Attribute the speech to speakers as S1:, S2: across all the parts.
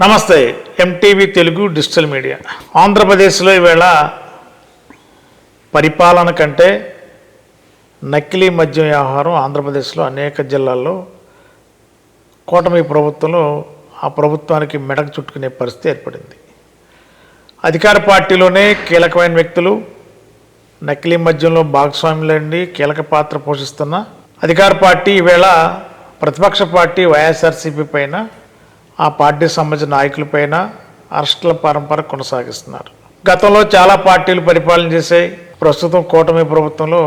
S1: నమస్తే MTV Telugu digital media. ఆంధ్రప్రదేశ్లో ఈవేళ పరిపాలన కంటే నకిలీ మద్యం వ్యవహారం ఆంధ్రప్రదేశ్లో అనేక జిల్లాల్లో కూటమి ప్రభుత్వంలో ఆ ప్రభుత్వానికి మెడకు చుట్టుకునే పరిస్థితి ఏర్పడింది. అధికార పార్టీలోనే కీలకమైన వ్యక్తులు నకిలీ మద్యంలో భాగస్వాములండి కీలక పాత్ర పోషిస్తున్న అధికార పార్టీ ఈవేళ ప్రతిపక్ష పార్టీ వైఎస్ఆర్సీపీ పైన ఆ పార్టీకి సంబంధించిన నాయకులపైన అరెస్టుల పరంపర కొనసాగిస్తున్నారు. గతంలో చాలా పార్టీలు పరిపాలన చేసే ప్రస్తుతం కూటమి ప్రభుత్వంలో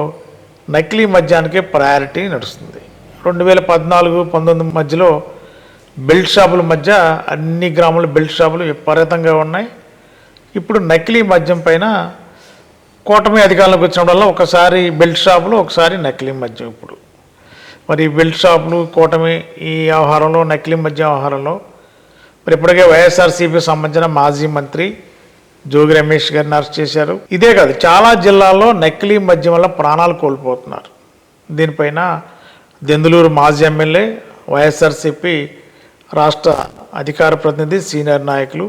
S1: నకిలీ మద్యానికి ప్రయారిటీ నడుస్తుంది. రెండు వేల పద్నాలుగు పంతొమ్మిది మధ్యలో బెల్ట్ షాపుల మధ్య అన్ని గ్రాముల బెల్ట్ షాపులు విపరీతంగా ఉన్నాయి. ఇప్పుడు నకిలీ మద్యం పైన కూటమి అధికారంలోకి వచ్చిన వల్ల ఒకసారి బెల్ట్ షాపులు ఒకసారి నకిలీ మద్యం ఇప్పుడు. మరి బెల్ట్ షాపులు కూటమి ఈ వ్యవహారంలో నకిలీ మద్యం వ్యవహారంలో మరి ఇప్పటికే వైఎస్ఆర్సీపీ సంబంధించిన మాజీ మంత్రి జోగి రమేష్ గారిని అరెస్ట్ చేశారు. ఇదే కాదు చాలా జిల్లాల్లో నకిలీ మద్యం వల్ల ప్రాణాలు కోల్పోతున్నారు. దీనిపైన దెందులూరు మాజీ ఎమ్మెల్యే వైఎస్ఆర్సీపీ రాష్ట్ర అధికార ప్రతినిధి సీనియర్ నాయకులు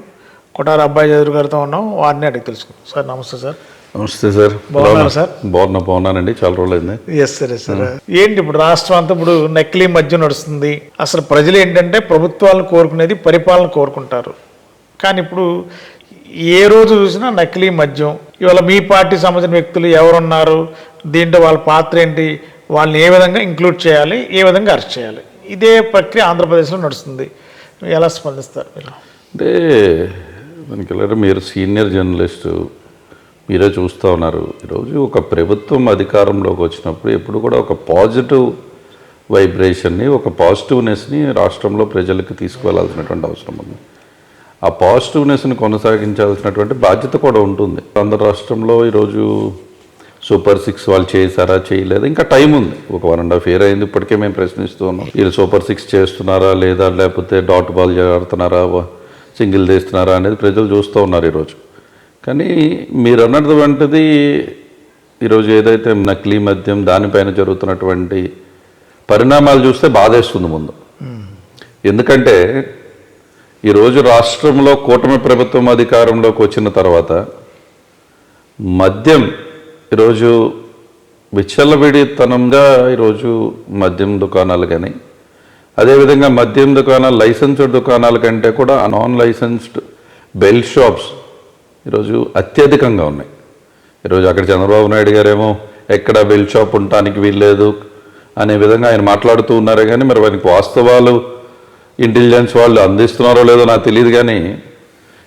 S1: కొటార అబ్బాయి చౌదరి గారితో ఉన్నాం. వారిని అడిగి తెలుసుకుందాం. సార్ నమస్తే సార్.
S2: నమస్తే సార్.
S1: బాగున్నారా సార్?
S2: బాగున్నా బాగున్నానండి. చాలా రోజులైంది
S1: ఎస్ సార్ ఎస్ సార్ ఏంటి ఇప్పుడు రాష్ట్రం అంతా ఇప్పుడు నకిలీ మద్యం నడుస్తుంది. అసలు ప్రజలు ఏంటంటే ప్రభుత్వాలను కోరుకునేది పరిపాలన కోరుకుంటారు. కానీ ఇప్పుడు ఏ రోజు చూసినా నకిలీ మద్యం. ఇవాళ మీ పార్టీ సంబంధించిన వ్యక్తులు ఎవరున్నారు? దీంట్లో వాళ్ళ పాత్ర ఏంటి? వాళ్ళని ఏ విధంగా ఇంక్లూడ్ చేయాలి? ఏ విధంగా అరెస్ట్ చేయాలి? ఇదే ప్రక్రియ ఆంధ్రప్రదేశ్లో నడుస్తుంది. ఎలా స్పందిస్తారు మీరు?
S2: అంటే మనకి మీరు సీనియర్ జర్నలిస్టు మీరే చూస్తూ ఉన్నారు. ఈరోజు ఒక ప్రభుత్వం అధికారంలోకి వచ్చినప్పుడు ఎప్పుడు కూడా ఒక పాజిటివ్ వైబ్రేషన్ని ఒక పాజిటివ్నెస్ని రాష్ట్రంలో ప్రజలకు తీసుకువెళ్ళాల్సినటువంటి అవసరం ఉంది. ఆ పాజిటివ్నెస్ని కొనసాగించాల్సినటువంటి బాధ్యత కూడా ఉంటుంది. ఆంధ్ర రాష్ట్రంలో ఈరోజు సూపర్ సిక్స్ వాళ్ళు చేశారా చేయలేదా? ఇంకా టైం ఉంది. ఒక వన్ అండ్ హాఫ్ ఇయర్ అయింది ఇప్పటికే మేము ప్రశ్నిస్తూ ఉన్నాం. వీళ్ళు సూపర్ సిక్స్ చేస్తున్నారా లేదా లేకపోతే డాట్ బాల్ ఆడుతున్నారా సింగిల్ చేస్తున్నారా అనేది ప్రజలు చూస్తూ ఉన్నారు ఈరోజు. కానీ మీరు అన్నటువంటిది ఈరోజు ఏదైతే నకిలీ మద్యం దానిపైన జరుగుతున్నటువంటి పరిణామాలు చూస్తే బాధేస్తుంది ముందు. ఎందుకంటే ఈరోజు రాష్ట్రంలో కూటమి ప్రభుత్వం అధికారంలోకి వచ్చిన తర్వాత మద్యం ఈరోజు విచ్చలవిడితనంగా ఈరోజు మద్యం దుకాణాలు కానీ అదేవిధంగా మద్యం దుకాణాలు లైసెన్స్డ్ దుకాణాల కంటే కూడా నాన్ లైసెన్స్డ్ బెల్ షాప్స్ ఈరోజు అత్యధికంగా ఉన్నాయి. ఈరోజు అక్కడ చంద్రబాబు నాయుడు గారేమో ఎక్కడ బెల్ షాప్ ఉండటానికి వీల్లేదు అనే విధంగా ఆయన మాట్లాడుతూ ఉన్నారే కానీ మరి వారికి వాస్తవాలు ఇంటెలిజెన్స్ వాళ్ళు అందిస్తున్నారో లేదో నాకు తెలియదు కానీ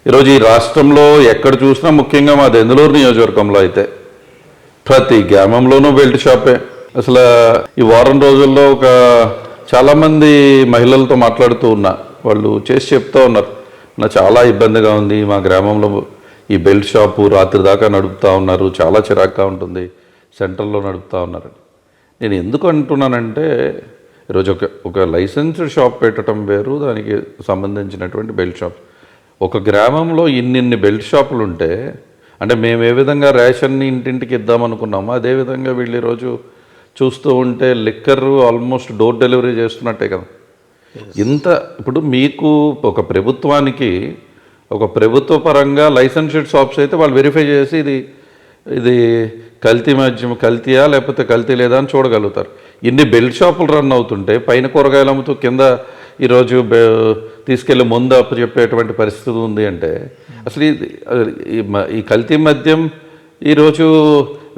S2: ఈరోజు ఈ రాష్ట్రంలో ఎక్కడ చూసినా ముఖ్యంగా మా దెందులూరు నియోజకవర్గంలో అయితే ప్రతి గ్రామంలోనూ బెల్ట్ షాపే. అసలు ఈ వారం రోజుల్లో ఒక చాలామంది మహిళలతో మాట్లాడుతూ ఉన్నా వాళ్ళు చేసి చెప్తూ ఉన్నారు నా చాలా ఇబ్బందిగా ఉంది మా గ్రామంలో ఈ బెల్ట్ షాపు రాత్రి దాకా నడుపుతా ఉన్నారు చాలా చిరాగ్గా ఉంటుంది సెంటర్లో నడుపుతా ఉన్నారు నేను ఎందుకు అంటున్నానంటే ఈరోజు ఒక ఒక లైసెన్స్డ్ షాప్ పెట్టడం వేరు దానికి సంబంధించినటువంటి బెల్ట్ షాప్. ఒక గ్రామంలో ఇన్నిన్ని బెల్ట్ షాపులు ఉంటే అంటే మేము ఏ విధంగా రేషన్ని ఇంటింటికి ఇద్దామనుకున్నామో అదే విధంగా వీళ్ళు ఈరోజు చూస్తూ ఉంటే లిక్కర్ ఆల్మోస్ట్ డోర్ డెలివరీ చేస్తున్నట్టే కదా. ఇంత ఇప్పుడు మీకు ఒక ప్రభుత్వానికి ఒక ప్రభుత్వ పరంగా లైసెన్షియడ్ షాప్స్ అయితే వాళ్ళు వెరిఫై చేసి ఇది ఇది కల్తీ మద్యం కల్తీయా లేకపోతే కల్తీ లేదా అని చూడగలుగుతారు. ఇన్ని బెల్ట్ షాపులు రన్ అవుతుంటే పైన కూరగాయలు అమ్ముతూ కింద ఈరోజు తీసుకెళ్ళి ముందు అప్పు చెప్పేటువంటి పరిస్థితి ఉంది అంటే అసలు ఇది ఈ కల్తీ మద్యం ఈరోజు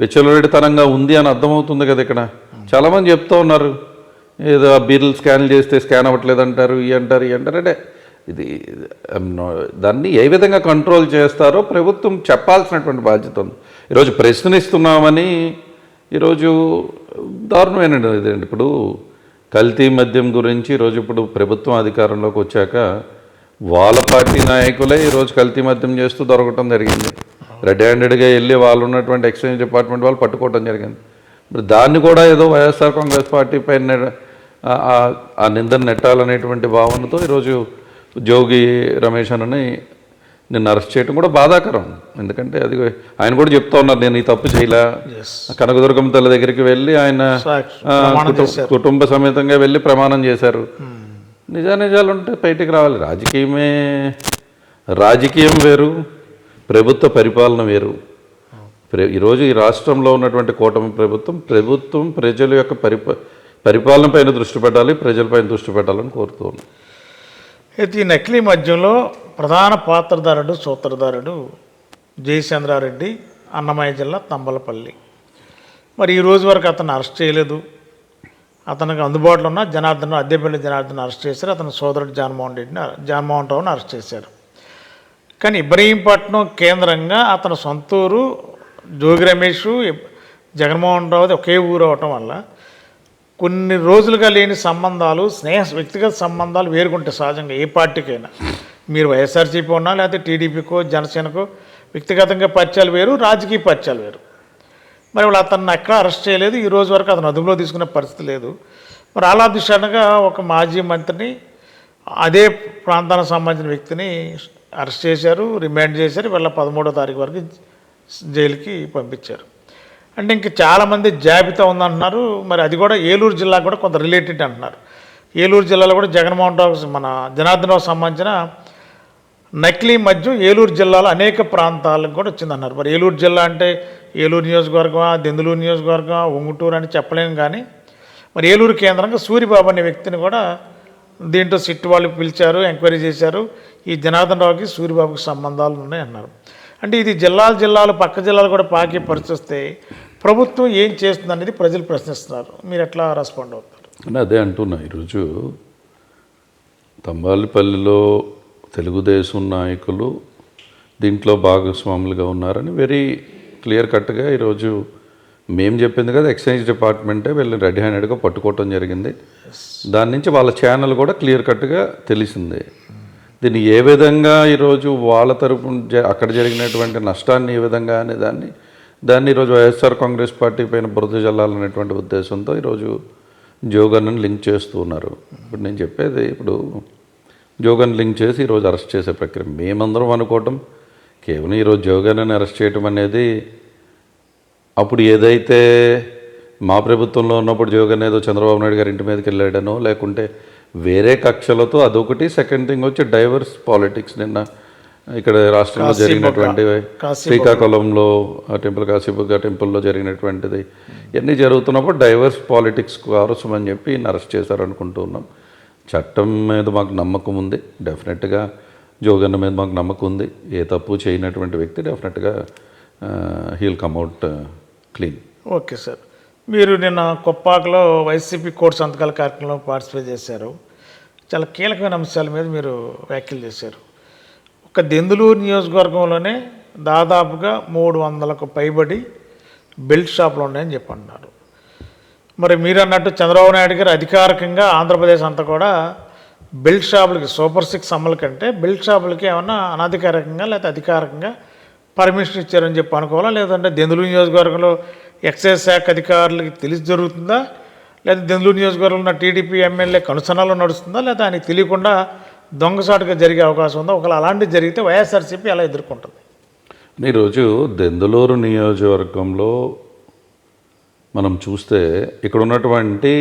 S2: విచ్చలవిడితనంగా ఉంది అని అర్థమవుతుంది కదా ఇక్కడ. చాలామంది చెప్తూ ఉన్నారు. ఏదో ఆ బిల్లు స్కాన్ చేస్తే స్కాన్ అవ్వట్లేదు అంటారు ఈ అంటారు ఈ అంటారు. అంటే ఇది um, దాన్ని ఏ విధంగా కంట్రోల్ చేస్తారో ప్రభుత్వం చెప్పాల్సినటువంటి బాధ్యత ఉంది. ఈరోజు ప్రశ్నిస్తున్నామని ఈరోజు దారుణమైనది ఇదండి. ఇప్పుడు కల్తీ మద్యం గురించి ఈరోజు ఇప్పుడు ప్రభుత్వం అధికారంలోకి వచ్చాక వాళ్ళ పార్టీ నాయకులే ఈరోజు కల్తీ మద్యం చేస్తూ దొరకటం జరిగింది. రెడ్ హ్యాండెడ్గా వెళ్ళి వాళ్ళు ఉన్నటువంటి ఎక్స్చేంజ్ డిపార్ట్మెంట్ వాళ్ళు పట్టుకోవటం జరిగింది. మరి దాన్ని కూడా ఏదో వైఎస్ఆర్ కాంగ్రెస్ పార్టీ పైన ఆ- నిందన ఆ నిందను నెట్టాలనేటువంటి భావనతో ఈరోజు జోగి రమేష్ అని నిన్ను అరెస్ట్ చేయడం కూడా బాధాకరం. ఎందుకంటే అది ఆయన కూడా చెప్తా ఉన్నారు నేను ఈ తప్పు చేయలే.
S1: ఎస్
S2: కనకదుర్గం తల్లి దగ్గరికి వెళ్ళి ఆయన. కుటుంబ సమేతంగా వెళ్ళి ప్రమాణం చేశారు. నిజానిజాలు ఉంటే బయటికి రావాలి. రాజకీయమే రాజకీయం వేరు ప్రభుత్వ పరిపాలన వేరు. ఈరోజు ఈ రాష్ట్రంలో ఉన్నటువంటి కూటమి ప్రభుత్వం ప్రభుత్వం ప్రజల యొక్క పరిప పరిపాలన పైన దృష్టి పెట్టాలి ప్రజలపైన దృష్టి పెట్టాలని కోరుతూ
S1: అయితే ఈ నకిలీ మద్యంలో ప్రధాన పాత్రధారుడు సూత్రధారుడు జయచంద్రారెడ్డి అన్నమయ్య జిల్లా తంబలపల్లి. మరి ఈ రోజు వరకు అతను అరెస్ట్ చేయలేదు. అతనికి అందుబాటులో ఉన్న జనార్దన్ అద్దెపల్లి జనార్దన్ అరెస్ట్ చేశారు. అతని సోదరుడు జగన్మోహన్ రెడ్డిని జగన్మోహన్ రావుని అరెస్ట్ చేశారు. కానీ ఇబ్రహీంపట్నం కేంద్రంగా అతని సొంతూరు జోగి రమేష్ జగన్మోహన్ రావుది ఒకే ఊరు అవటం వల్ల కొన్ని రోజులుగా లేని సంబంధాలు స్నేహ వ్యక్తిగత సంబంధాలు వేరుకుంటే సహజంగా ఏ పార్టీకైనా. మీరు వైఎస్ఆర్సీపీ ఉన్నా లేకపోతే టీడీపీకో జనసేనకో వ్యక్తిగతంగా పరిచయాలు వేరు రాజకీయ పరిచయాలు వేరు. మరి వాళ్ళు అతన్ని ఎక్కడ అరెస్ట్ చేయలేదు ఈ రోజు వరకు అతను అదుపులో తీసుకునే పరిస్థితి లేదు. మరి అలా దిశగా ఒక మాజీ మంత్రిని అదే ప్రాంతానికి సంబంధించిన వ్యక్తిని అరెస్ట్ చేశారు రిమాండ్ చేశారు వీళ్ళ పదమూడో తారీఖు వరకు జైలుకి పంపించారు. అంటే ఇంక చాలామంది జాబితా ఉందంటున్నారు. మరి అది కూడా ఏలూరు జిల్లా కూడా కొంత రిలేటెడ్ అంటున్నారు. ఏలూరు జిల్లాలో కూడా జగన్మోహన్ రావు మన జనార్దన్ రావు సంబంధించిన నకిలీ మద్యం ఏలూరు జిల్లాలో అనేక ప్రాంతాలకు కూడా వచ్చిందన్నారు. మరి ఏలూరు జిల్లా అంటే ఏలూరు నియోజకవర్గమా దెందులూరు నియోజకవర్గమా ఉంగుటూరు అని చెప్పలేము కానీ మరి ఏలూరు కేంద్రంగా సూరిబాబు అనే వ్యక్తిని కూడా దీంట్లో సిట్ వాళ్ళు పిలిచారు ఎంక్వైరీ చేశారు. ఈ జనార్దన్ రావుకి సూరిబాబుకి సంబంధాలు ఉన్నాయి అన్నారు అంటే ఇది జిల్లాలు జిల్లాలు పక్క జిల్లాలు కూడా పాకే పరిస్థితి ప్రభుత్వం ఏం చేస్తుంది అనేది ప్రజలు ప్రశ్నిస్తున్నారు. మీరు ఎట్లా రెస్పాండ్ అవుతారు?
S2: అదే అంటున్నా. ఈరోజు తంబాలిపల్లిలో తెలుగుదేశం నాయకులు దీంట్లో భాగస్వాములుగా ఉన్నారని వెరీ క్లియర్ కట్గా ఈరోజు మేము చెప్పింది కదా ఎక్సైజ్ డిపార్ట్మెంటే వీళ్ళని రెడీ హ్యాండెడ్గా పట్టుకోవటం జరిగింది. దాని నుంచి వాళ్ళ ఛానల్ కూడా క్లియర్ కట్గా తెలిసిందే. దీన్ని ఏ విధంగా ఈరోజు వాళ్ళ తరపు అక్కడ జరిగినటువంటి నష్టాన్ని ఏ విధంగా అనే దాన్ని దాన్ని ఈరోజు వైఎస్ఆర్ కాంగ్రెస్ పార్టీ పైన బురద జల్లాలనేటువంటి ఉద్దేశంతో ఈరోజు జోగన్ను లింక్ చేస్తూ ఉన్నారు. ఇప్పుడు నేను చెప్పేది ఇప్పుడు జోగన్ లింక్ చేసి ఈరోజు అరెస్ట్ చేసే ప్రక్రియ మేమందరం అనుకోవటం. కేవలం ఈరోజు జోగన్ని అరెస్ట్ చేయటం అనేది అప్పుడు ఏదైతే మా ప్రభుత్వంలో ఉన్నప్పుడు జోగన్ ఏదో చంద్రబాబు నాయుడు గారి ఇంటి మీదకి వెళ్ళాడనో లేకుంటే వేరే కక్షలతో అదొకటి. సెకండ్ థింగ్ వచ్చి డైవర్స్ పాలిటిక్స్ నిన్న ఇక్కడ రాష్ట్రంలో. జరిగినటువంటి. శ్రీకాకుళంలో టెంపుల్ కాశీబుగ్గ టెంపుల్లో జరిగినటువంటిది. ఇవన్నీ జరుగుతున్నప్పుడు డైవర్స్ పాలిటిక్స్ అవసరం అని చెప్పి అరెస్ట్ చేశారనుకుంటూ ఉన్నాం. చట్టం మీద మాకు నమ్మకం ఉంది. డెఫినెట్గా జోగన్న మీద మాకు నమ్మకం ఉంది. ఏ తప్పు చేయనటువంటి వ్యక్తి డెఫినెట్గా he'll come out clean
S1: okay sir. మీరు నిన్న కొప్పాకలో వైసీపీ కోర్టు సంతకాల కార్యక్రమంలో పార్టిసిపేట్ చేశారు. చాలా కీలకమైన అంశాల మీద మీరు వ్యాఖ్యలు చేశారు. ఒక దెందులూరు నియోజకవర్గంలోనే దాదాపుగా మూడు వందలకు పైబడి బెల్ట్ షాపులు ఉన్నాయని చెప్పి అన్నారు మరి మీరు అన్నట్టు చంద్రబాబు నాయుడు గారు అధికారికంగా ఆంధ్రప్రదేశ్ అంతా కూడా బెల్ట్ షాపులకి సూపర్ సిక్స్ అమలు కంటే బెల్ట్ షాపులకి ఏమన్నా అనధికారికంగా లేకపోతే అధికారికంగా పర్మిషన్ ఇచ్చారని చెప్పి అనుకోవాలా? లేదంటే దెందులూరు నియోజకవర్గంలో ఎక్సైజ్ శాఖ అధికారులకి తెలిసి జరుగుతుందా? లేదా దెందులూరు నియోజకవర్గంలో ఉన్న టీడీపీ ఎమ్మెల్యే కనుసనాలు నడుస్తుందా? లేదా ఆయనకి తెలియకుండా దొంగసాటుగా జరిగే అవకాశం ఉందా? ఒకవేళ అలాంటివి జరిగితే వైఎస్ఆర్సీపీ ఎలా ఎదుర్కొంటుంది?
S2: ఈరోజు దెందులూరు నియోజకవర్గంలో మనం చూస్తే ఇక్కడ ఉన్నటువంటి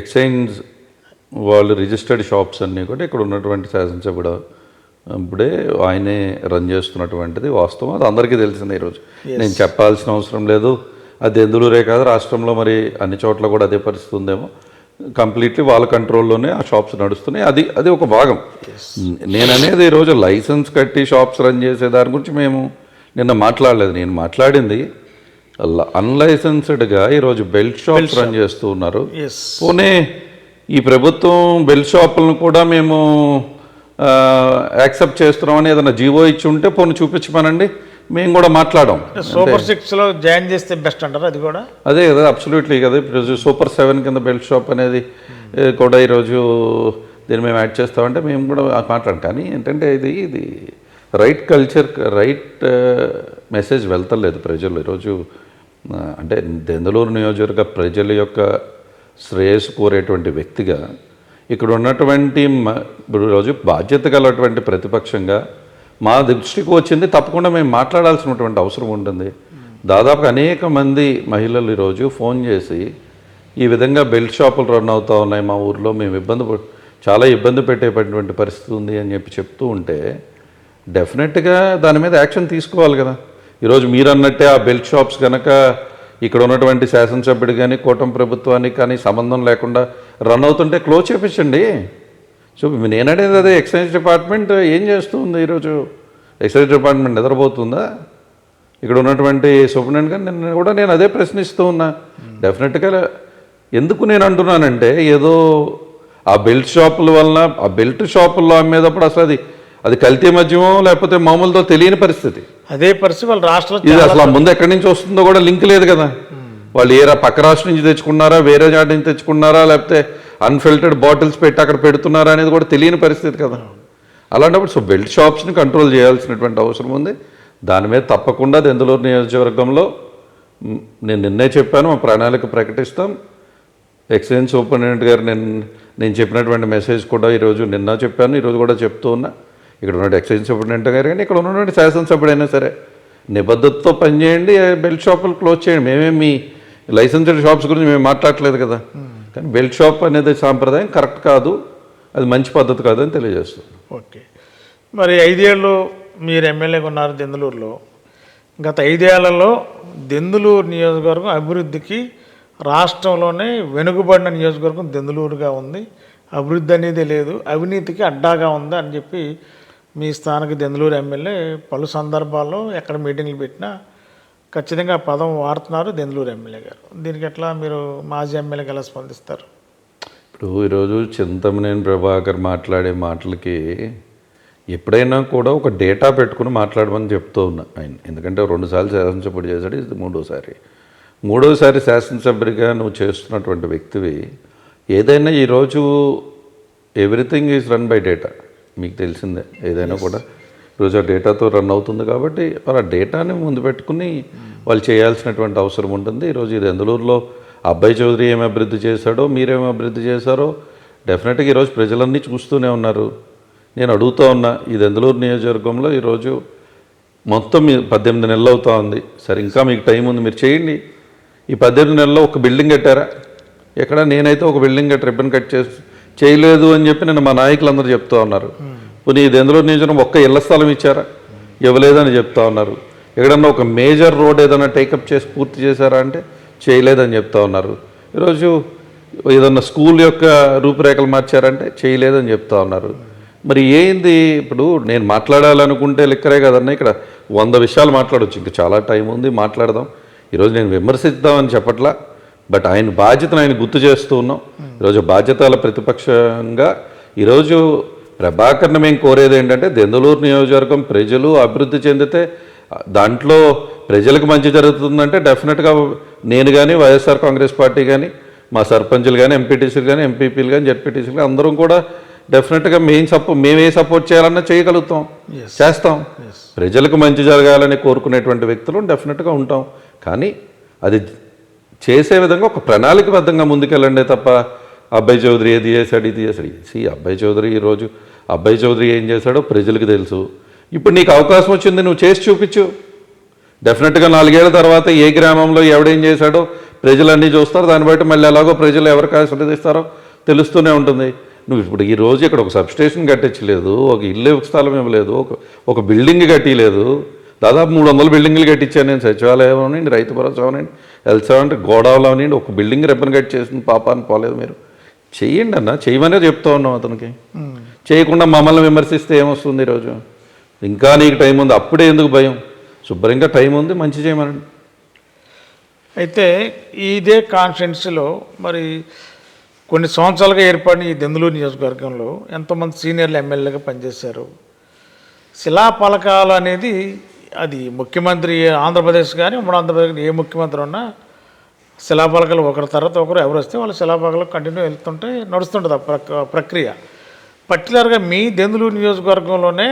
S2: ఎక్స్చేంజ్ వాళ్ళు రిజిస్టర్డ్ షాప్స్ అన్నీ కూడా ఇక్కడ ఉన్నటువంటి శాసనసభ్యుడు ఇప్పుడే ఆయనే రన్ చేస్తున్నటువంటిది వాస్తవం. అది అందరికీ తెలిసిందే ఈరోజు నేను చెప్పాల్సిన అవసరం లేదు. అది ఎందులూరే కాదు రాష్ట్రంలో మరి అన్ని చోట్ల కూడా అదే పరిస్థితి ఉందేమో. కంప్లీట్లీ వాళ్ళ కంట్రోల్లోనే ఆ షాప్స్ నడుస్తున్నాయి. అది అది ఒక భాగం. నేను అనేది ఈరోజు లైసెన్స్ కట్టి షాప్స్ రన్ చేసే దాని గురించి మేము నిన్న మాట్లాడలేదు. నేను మాట్లాడింది అన్లైసెన్స్డ్గా ఈరోజు బెల్ట్ షాప్స్ రన్ చేస్తూ ఉన్నారు. పోనీ ఈ ప్రభుత్వం బెల్ షాపులను కూడా మేము యాక్సెప్ట్ చేస్తున్నామని ఏదైనా జీవో ఇచ్చి ఉంటే పోనీ చూపించమనండి. మేము కూడా మాట్లాడాం.
S1: సూపర్ సిక్స్లో జాయిన్ చేస్తే బెస్ట్ అంటారు అది కూడా?
S2: అదే కదా అబ్సల్యూట్లీ కదా. ఇప్పుడు సూపర్ సెవెన్ కింద బెల్ట్ షాప్ అనేది కూడా ఈరోజు దీన్ని మేము యాడ్ చేస్తామంటే మేము కూడా మాట్లాడాం. కానీ ఏంటంటే ఇది ఇది రైట్ కల్చర్ రైట్ మెసేజ్ వెళ్తలేదు ప్రజలు ఈరోజు అంటే దెందలూరు నియోజకవర్గ ప్రజల యొక్క శ్రేయస్సు కోరేటువంటి వ్యక్తిగా ఇక్కడ ఉన్నటువంటి ఇప్పుడు రోజు బాధ్యత గలటువంటి ప్రతిపక్షంగా మా దృష్టికి వచ్చింది తప్పకుండా మేము మాట్లాడాల్సినటువంటి అవసరం ఉంటుంది. దాదాపు అనేక మంది మహిళలు ఈరోజు ఫోన్ చేసి ఈ విధంగా బెల్ట్ షాపులు రన్ అవుతూ ఉన్నాయి మా ఊర్లో మేము ఇబ్బంది చాలా ఇబ్బంది పెట్టేటటువంటి పరిస్థితి ఉంది అని చెప్పి చెప్తూ ఉంటే డెఫినెట్గా దాని మీద యాక్షన్ తీసుకోవాలి కదా. ఈరోజు మీరు అన్నట్టే ఆ బెల్ట్ షాప్స్ కనుక ఇక్కడ ఉన్నటువంటి శాసనసభ్యుడు కానీ కూటమి ప్రభుత్వానికి కానీ సంబంధం లేకుండా రన్ అవుతుంటే క్లోజ్ చేపించండి. సో నేననేది అదే ఎక్సైజ్ డిపార్ట్మెంట్ ఏం చేస్తుంది ఈరోజు? ఎక్సైజ్ డిపార్ట్మెంట్ నిద్రపోతుందా? ఇక్కడ ఉన్నటువంటి సూపరింటెండెంట్ గారు నేను కూడా నేను అదే ప్రశ్నిస్తూ ఉన్నా. డెఫినెట్గా ఎందుకు నేను అంటున్నానంటే ఏదో ఆ బెల్ట్ షాపుల వలన ఆ బెల్ట్ షాపుల్లో అమ్మేటప్పుడు అసలు అది అది కల్తీ మద్యమో లేకపోతే మామూలుతో తెలియని పరిస్థితి.
S1: అదే పరిస్థితి వాళ్ళ రాష్ట్రంలో
S2: ఇది అసలు ముందు ఎక్కడి నుంచి వస్తుందో కూడా లింక్ లేదు కదా. వాళ్ళు ఏ పక్క రాష్ట్రం నుంచి తెచ్చుకున్నారా వేరే నాటి నుంచి తెచ్చుకున్నారా లేకపోతే అన్ఫిల్టర్డ్ బాటిల్స్ పెట్టి అక్కడ పెడుతున్నారా అనేది కూడా తెలియని పరిస్థితి కదా. అలాంటప్పుడు సో బెల్ట్ షాప్స్ని కంట్రోల్ చేయాల్సినటువంటి అవసరం ఉంది. దాని మీద తప్పకుండా దెందులూరు నియోజకవర్గంలో నేను నిన్నే చెప్పాను మా ప్రణాళిక ప్రకటిస్తాం. ఎక్సైజ్ సూపరింటెండెంట్ గారు నేను నేను చెప్పినటువంటి మెసేజ్ కూడా ఈరోజు నిన్న చెప్పాను ఈరోజు కూడా చెప్తూ ఉన్నా. ఇక్కడ ఉన్న ఎక్సైజ్ సూపరింటెండెంట్ గారు కానీ ఇక్కడ ఉన్నటువంటి శాసనసభ్యుడైనా సరే నిబద్ధతతో పనిచేయండి బెల్ట్ షాపులు క్లోజ్ చేయండి. మేమే మీ లైసెన్స్డ్ షాప్స్ గురించి మేము మాట్లాడలేదు కదా. కానీ బెల్ట్ షాప్ అనేది సాంప్రదాయం కరెక్ట్ కాదు. అది మంచి పద్ధతి కాదు అని తెలియజేస్తుంది
S1: ఓకే. మరి ఐదేళ్ళు మీరు ఎమ్మెల్యేగా ఉన్నారు దెందులూరులో. గత ఐదేళ్ళలో దెందులూరు నియోజకవర్గం అభివృద్ధికి రాష్ట్రంలోనే వెనుకబడిన నియోజకవర్గం దెందులూరుగా ఉంది. అభివృద్ధి అనేది లేదు. అవినీతికి అడ్డాగా ఉంది అని చెప్పి మీ స్థానిక దెందులూరు ఎమ్మెల్యే పలు సందర్భాల్లో ఎక్కడ మీటింగ్లు పెట్టినా ఖచ్చితంగా ఆ పదం వాడుతున్నారు దెందులూరు ఎమ్మెల్యే గారు. దీనికి ఎట్లా మీరు మాజీ ఎమ్మెల్యేకి ఎలా స్పందిస్తారు?
S2: ఇప్పుడు ఈరోజు చింతమనేని ప్రభాకర్ మాట్లాడే మాటలకి ఎప్పుడైనా కూడా ఒక డేటా పెట్టుకుని మాట్లాడమని చెప్తూ ఉన్నా ఆయన. ఎందుకంటే రెండుసార్లు శాసనసభ్యుడు చేశాడు ఇది మూడోసారి. మూడోసారి శాసనసభ్యుడిగా నువ్వు చేస్తున్నటువంటి వ్యక్తివి. ఏదైనా ఈరోజు everything is run by data. మీకు తెలిసిందే ఏదైనా కూడా. ఈరోజు ఆ డేటాతో రన్ అవుతుంది కాబట్టి ఆ డేటాని ముందు పెట్టుకుని వాళ్ళు చేయాల్సినటువంటి అవసరం ఉంటుంది. ఈరోజు ఇది ఎందులూరులో అబ్బాయి చౌదరి ఏమి అభివృద్ధి చేశాడో మీరేమి అభివృద్ధి చేశారో డెఫినెట్గా ఈరోజు ప్రజలన్నీ చూస్తూనే ఉన్నారు. నేను అడుగుతూ ఉన్నా ఇది ఎందులూరు నియోజకవర్గంలో ఈరోజు మొత్తం మీ పద్దెనిమిది నెలలు అవుతా ఉంది. సరే ఇంకా మీకు టైం ఉంది మీరు చేయండి. ఈ పద్దెనిమిది నెలల్లో ఒక బిల్డింగ్ కట్టారా? ఎక్కడ నేనైతే ఒక బిల్డింగ్ కట్టి రిబ్బన్ కట్ చేసి చేయలేదు అని చెప్పి నేను మా నాయకులందరూ చెప్తూ ఉన్నారు. పోనీ ఇది ఎందులో నియోజకవర్గం? ఒక్క ఇళ్ళ స్థలం ఇచ్చారా? ఇవ్వలేదని చెప్తా ఉన్నారు. ఎక్కడన్నా ఒక మేజర్ రోడ్ ఏదైనా టేకప్ చేసి పూర్తి చేశారా అంటే చేయలేదని చెప్తా ఉన్నారు. ఈరోజు ఏదన్నా స్కూల్ యొక్క రూపురేఖలు మార్చారంటే చేయలేదని చెప్తా ఉన్నారు. మరి ఏంది ఇప్పుడు నేను మాట్లాడాలనుకుంటే లెక్కరే కదన్నా ఇక్కడ వంద విషయాలు మాట్లాడవచ్చు ఇంకా చాలా టైం ఉంది మాట్లాడదాం. ఈరోజు నేను విమర్శిద్దామని చెప్పట్లా బట్ ఆయన బాధ్యతను ఆయన గుర్తు చేస్తూ ఉన్నాం. ఈరోజు బాధ్యతల ప్రతిపక్షంగా ఈరోజు ప్రభాకర్ని మేము కోరేది ఏంటంటే దెందులూరు నియోజకవర్గం ప్రజలు అభివృద్ధి చెందితే దాంట్లో ప్రజలకు మంచి జరుగుతుందంటే డెఫినెట్గా నేను కానీ వైఎస్ఆర్ కాంగ్రెస్ పార్టీ కానీ మా సర్పంచులు కానీ ఎంపీటీసీలు కానీ ఎంపీపీలు కానీ జడ్పీటీసీలు కానీ అందరం కూడా డెఫినెట్గా మేము సపో మేము సపోర్ట్ చేయాలన్నా చేయగలుగుతాం చేస్తాం. ప్రజలకు మంచి జరగాలని కోరుకునేటువంటి వ్యక్తులు డెఫినెట్గా ఉంటాం. కానీ అది చేసే విధంగా ఒక ప్రణాళికబద్ధంగా ముందుకెళ్ళండి తప్ప అబ్బాయి చౌదరి ఏది చేశాడు ఇది చేశాడు. సి అబ్బాయి చౌదరి ఈరోజు అబ్బాయి చౌదరి ఏం చేశాడో ప్రజలకు తెలుసు. ఇప్పుడు నీకు అవకాశం వచ్చింది నువ్వు చేసి చూపించు. డెఫినెట్గా నాలుగేళ్ళ తర్వాత ఏ గ్రామంలో ఎవడేం చేశాడో ప్రజలన్నీ చూస్తారు. దాన్ని బట్టి మళ్ళీ ఎలాగో ప్రజలు ఎవరికి ఆశీర్వదిస్తారో తెలుస్తూనే ఉంటుంది. నువ్వు ఇప్పుడు ఈ రోజు ఇక్కడ ఒక సబ్స్టేషన్ కట్టించలేదు ఒక ఇల్లు స్థలం ఇవ్వలేదు ఒక ఒక బిల్డింగ్ కట్టిలేదు. దాదాపు మూడు వందల బిల్డింగ్లు కట్టించాను నేను. సచివాలయం అవనండి రైతు భరోసా అవనండి ఎల్సా అంటే గోడావులు అవనండి ఒక బిల్డింగ్ రిబ్బన్ కట్ చేసింది పాపాన్ని పోలేదు మీరు. చెయ్యండి అన్న చేయమనే చెప్తా ఉన్నాం అతనికి. చేయకుండా మమ్మల్ని విమర్శిస్తే ఏమొస్తుంది ఈరోజు? ఇంకా నీకు టైం ఉంది అప్పుడే ఎందుకు భయం? శుభ్రంగా టైం ఉంది మంచి చేయమనండి.
S1: అయితే ఇదే కాన్ఫరెన్స్లో మరి కొన్ని సంవత్సరాలుగా ఏర్పడిన ఈ దెందులూరు నియోజకవర్గంలో ఎంతోమంది సీనియర్లు ఎమ్మెల్యేగా పనిచేశారు. శిలాపలకాలు అనేది అది ముఖ్యమంత్రి ఆంధ్రప్రదేశ్ కానీ ఉమ్మడి ఆంధ్రప్రదేశ్ ఏ ముఖ్యమంత్రి ఉన్నా శిలాపలకలు ఒకరి తర్వాత ఒకరు ఎవరు వస్తే వాళ్ళు శిలాపలకలు కంటిన్యూ వెళ్తుంటే నడుస్తుంటుంది ఆ ప్రక్రియ. పర్టికులర్గా మీ దెందులూరు నియోజకవర్గంలోనే